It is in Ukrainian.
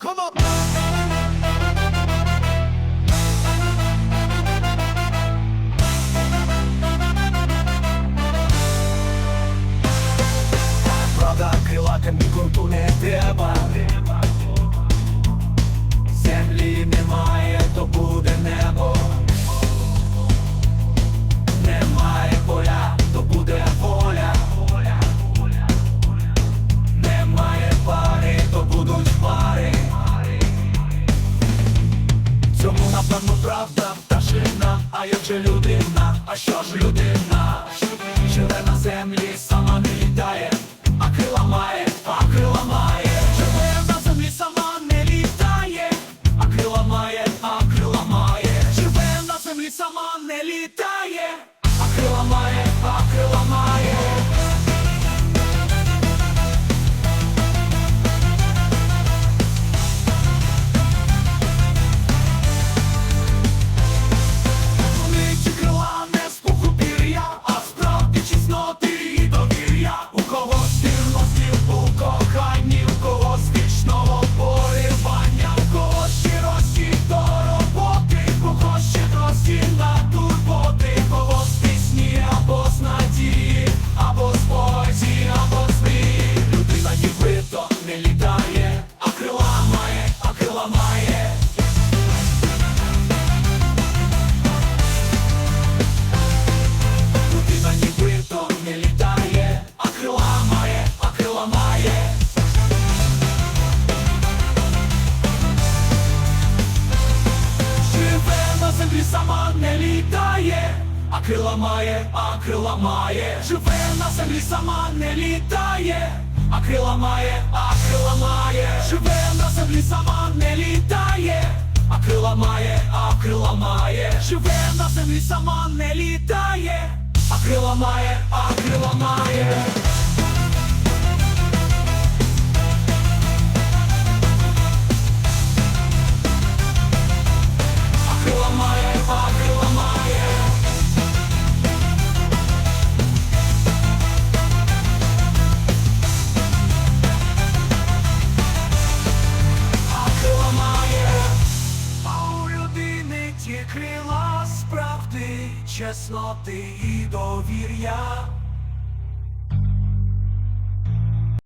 Come on! Правда, крилатим ґрунту не треба. А як же людина, а що ж людина? Живе на землі, сама не літає, а крила має, а крила має. Живе на землі, сама не літає, а має, а має. Живе на землі, сама не літає, сама не літає, а крила має, а крила має. Живе на землі, сама не літає, а крила має, а крила має. Живе на землі, сама не літає, а крила має, а крила має. Живе на землі, сама не літає, а крила має, а крила має. Чесноти і довір'я.